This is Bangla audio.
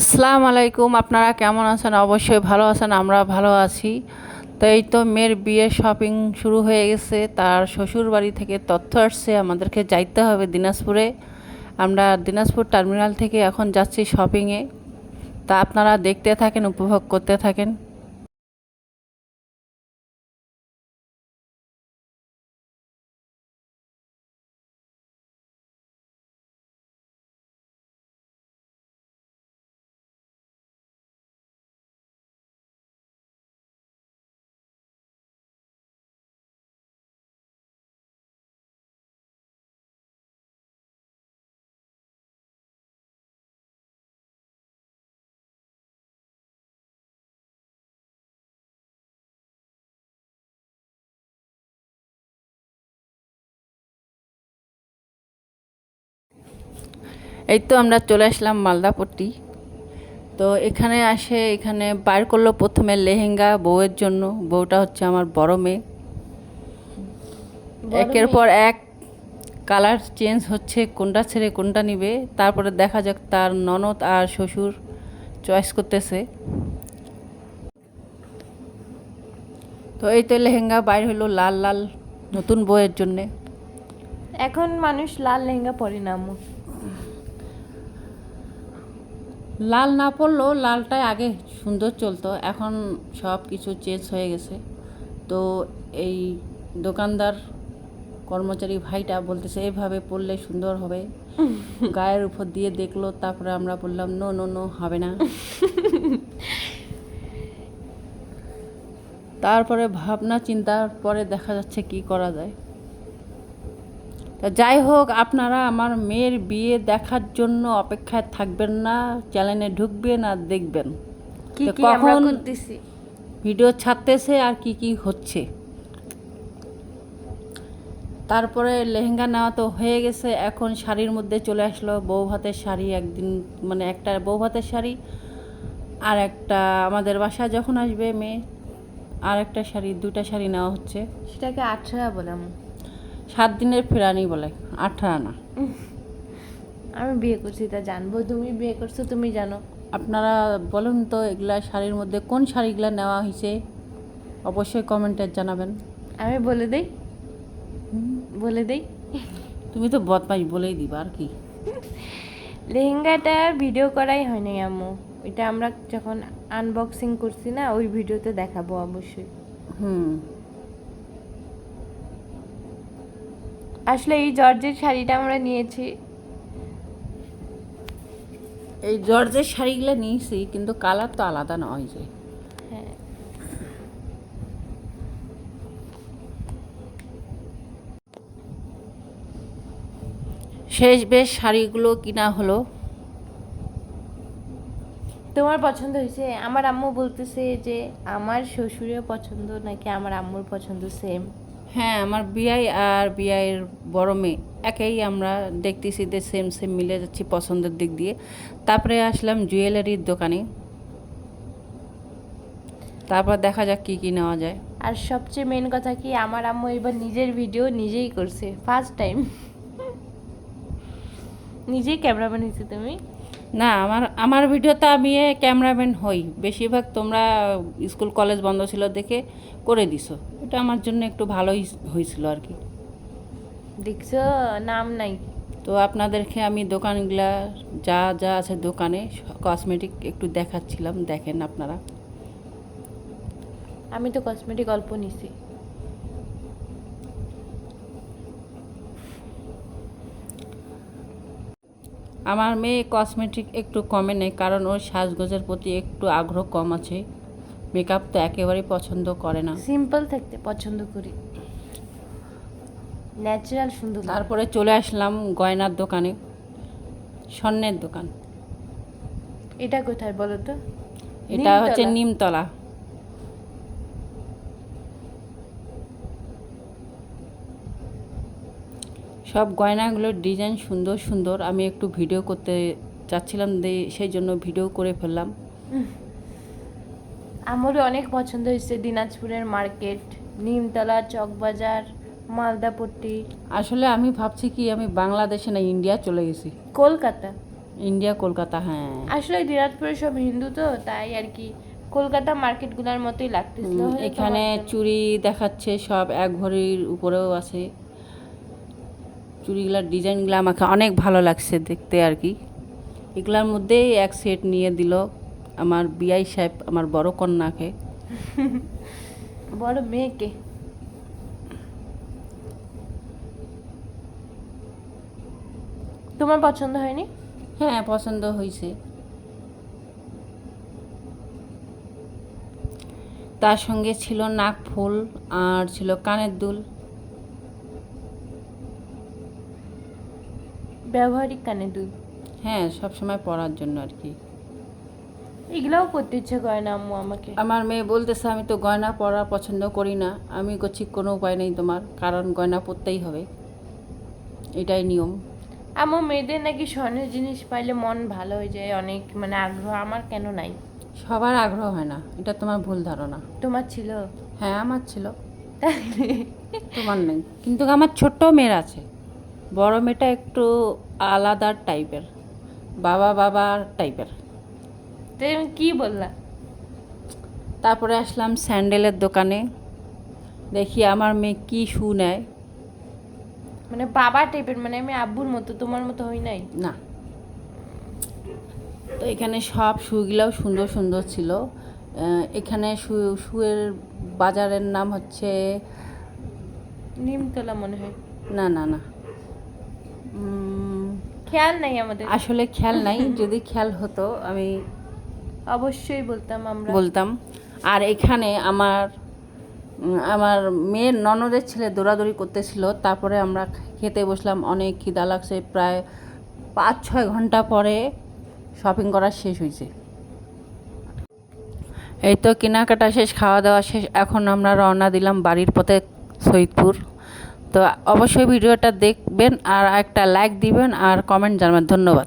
আসসালামু আলাইকুম, আপনারা কেমন আছেন? অবশ্যই ভালো আছেন, আমরা ভালো আছি। তো এই তো মেয়ের বিয়ের শপিং শুরু হয়ে গেছে, তার শ্বশুর বাড়ি থেকে তথ্য আসছে, আমাদেরকে যাইতে হবে দিনাজপুরে। আমরা দিনাজপুর টার্মিনাল থেকে এখন যাচ্ছি শপিংয়ে তা আপনারা দেখতে থাকেন, উপভোগ করতে থাকেন। এই তো আমরা চলে আসলাম মালদাপট্টি তো এখানে আসে এখানে বার করল প্রথমে লেহেঙ্গা বউয়ের জন্য। বউটা হচ্ছে আমার বড় মেয়ে। একের পর এক কালার চেঞ্জ হচ্ছে কোনটা ছেড়ে কোনটা নিবে। তারপরে দেখা যাক তার ননদ আর শ্বশুর চয়েস করতেছে। তো এই তো লেহেঙ্গা বাইর হলো লাল লাল নতুন বউয়ের জন্যে। এখন মানুষ লাল লেহেঙ্গা পরে না আম্মু লাল না পড়লেও লালটাই আগে সুন্দর চলতো এখন সব কিছু চেঞ্জ হয়ে গেছে। তো এই দোকানদার কর্মচারী ভাইটা বলতেছে এভাবে পড়লে সুন্দর হবে। গায়ের উপর দিয়ে দেখল তারপরে আমরা বললাম নো নো নো হবে না। তারপরে ভাবনা চিন্তার পরে দেখা যাচ্ছে কি করা যায়। তা যাই হোক আপনারা আমার মেয়ের বিয়ে দেখার জন্য অপেক্ষায় থাকবেন না চ্যানেলে ঢুকবেন আর দেখবেন। কখন- ভিডিও ছাড়তেছে আর কি কি হচ্ছে। তারপরে লেহেঙ্গা নেওয়া তো হয়ে গেছে এখন শাড়ির মধ্যে চলে আসলো বউ ভাতের শাড়ি একদিন মানে একটা বউ ভাতের শাড়ি আর একটা আমাদের বাসায় যখন আসবে মেয়ে আর একটা শাড়ি দুটা শাড়ি নেওয়া হচ্ছে। সেটাকে আঠরা বলে আম্মু। সাত দিনের ফেরানি বলে আঠারো না আমি বিয়ে করছি তা জানব। তুমি বিয়ে করছ তুমি জানো। আপনারা বলুন তো এগুলা শাড়ির মধ্যে কোন শাড়িগুলো নেওয়া হয়েছে অবশ্যই কমেন্টে জানাবেন। আমি বলে দেই? বলে দেই? তুমি তো বদমাইশ বলেই দিবা আর কি। লেহেঙ্গাটার ভিডিও করাই হয়নি আম্মু। এটা আমরা যখন আনবক্সিং করছি না ওই ভিডিওতে দেখাবো অবশ্যই। হুম। আসলে এই জর্জের শাড়িটা আমরা নিয়েছি। এই জর্জের শাড়িগুলো নিয়েছি কিন্তু কালার তো আলাদা না হয়েছে হ্যাঁ। শেষ বেশ শাড়িগুলো কিনা হলো। তোমার পছন্দ হয়েছে? আমার আম্মু বলতেছে যে আমার শ্বশুরের পছন্দ নাকি আমার আম্মুর পছন্দ সেম হ্যাঁ আমার বিআই আর বিআইয়ের বড় মেয়ে, একেই আমরা দেখতেছি যে সেম সেম মিলে যাচ্ছি পছন্দের দিক দিয়ে। তারপরে আসলাম জুয়েলারির দোকানে। তারপর দেখা যাক কী কী নেওয়া যায়। আর সবচেয়ে মেন কথা কি, আমার আম্মু এবার নিজের ভিডিও নিজেই করছে ফার্স্ট টাইম নিজেই ক্যামেরাম্যান হয়েছে তুমি? না আমার আমার ভিডিওতে আমি ক্যামেরাম্যান হই। বেশিরভাগ তোমরা স্কুল কলেজ বন্ধ ছিল দেখে করে দিছো। এটা আমার জন্য একটু ভালোই হয়েছিল আর কি। দেখছ নাম নাই। তো আপনাদেরকে আমি দোকানগুলা যা যা আছে দোকানে কসমেটিক একটু দেখাচ্ছিলাম দেখেন আপনারা। আমি তো কসমেটিক অল্প নিছি। আমার মেয়ে কসমেটিক একটু কমে নেই কারণ ওর সাজগোজের প্রতি একটু আগ্রহ কম আছে। মেকআপ তো একেবারেই পছন্দ করে না। সিম্পল থাকতে পছন্দ করি। ন্যাচারাল সুন্দর তারপরে চলে আসলাম গয়নার দোকানে স্বর্ণের দোকান। এটা কোথায় বলো তো? এটা হচ্ছে নিমতলা। সব গয়নাগুলোর ডিজাইন সুন্দর সুন্দর। আমি একটু ভিডিও করতে চাচ্ছিলাম সেই জন্য ভিডিও করে ফেললাম। আমারও অনেক পছন্দ হয়েছে দিনাজপুরের মার্কেট নিমতলা চকবাজার মালদাপট্টি আসলে আমি ভাবছি কি আমি বাংলাদেশে না ইন্ডিয়া চলে গেছি। কলকাতা? ইন্ডিয়া কলকাতা হ্যাঁ। আসলে দিনাজপুরে সব হিন্দু তো তাই আর কি। কলকাতা মার্কেটগুলোর মতোই লাগতেছিল। এখানে চুরি দেখাচ্ছে সব এক ভরির উপরেও আছে। চুড়িগুলার ডিজাইনগুলো আমাকে অনেক ভালো লাগছে দেখতে আর কি। এগুলার মধ্যেই এক সেট নিয়ে দিল আমার বিআই সাহেব আমার বড় কন্যাকে। বড় মেয়েকে? তোমার পছন্দ হয়নি? হ্যাঁ পছন্দ হয়েছে তার সঙ্গে ছিল নাক ফুল আর ছিল কানের দুল। ব্যবহারিক কানে দুল হ্যাঁ সব সময় পরার জন্য আর কি। এগুলাও করতে ইচ্ছে করে না আম্মু আমাকে। আমার মেয়ে বলতেছে আমি তো গয়না পরা পছন্দ করি না। আমি করছি কোনো উপায় নেই তোমার কারণ গয়না পরতেই হবে। এটাই নিয়ম। আমার মেয়েদের নাকি স্বর্ণের জিনিস পাইলে মন ভালো হয়ে যায় অনেক মানে আগ্রহ। আমার কেন নাই? সবার আগ্রহ হয় না এটা তোমার ভুল ধারণা। তোমার ছিল? হ্যাঁ আমার ছিল। তোমার নেই। কিন্তু আমার ছোট্ট মেয়ের আছে। বড় মেয়েটা একটু আলাদা টাইপের বাবা বাবা টাইপের। কি বললা তারপরে আসলাম স্যান্ডেলের দোকানে দেখি আমার মেয়ে কি শু নেয়। মানে বাবা টাইপের মানে আমি আব্বুর মতো তোমার মতো হই নাই? না। তো এখানে সব শুগুলাও সুন্দর সুন্দর ছিল। এখানে শু শুয়ের বাজারের নাম হচ্ছে নিমতলা মনে হয়। না না না। খেয়াল নাই আমাদের। আসলে খেয়াল নাই যদি খেয়াল হতো আমি অবশ্যই বলতাম আমরা। বলতাম। আর এখানে আমার আমার মেয়ের ননদের ছেলে দৌড়াদৌড়ি করতেছিল তারপরে আমরা খেতে বসলাম অনেক খিদা লাগছে প্রায় পাঁচ ছয় ঘণ্টা পরে শপিং করা শেষ হয়েছে এই তো কেনাকাটা শেষ খাওয়া দাওয়া শেষ এখন আমরা রওনা দিলাম বাড়ির পথে সৈয়দপুর। তো অবশ্যই ভিডিওটা দেখবেন আর একটা লাইক দিবেন আর কমেন্ট জানাবেন। ধন্যবাদ।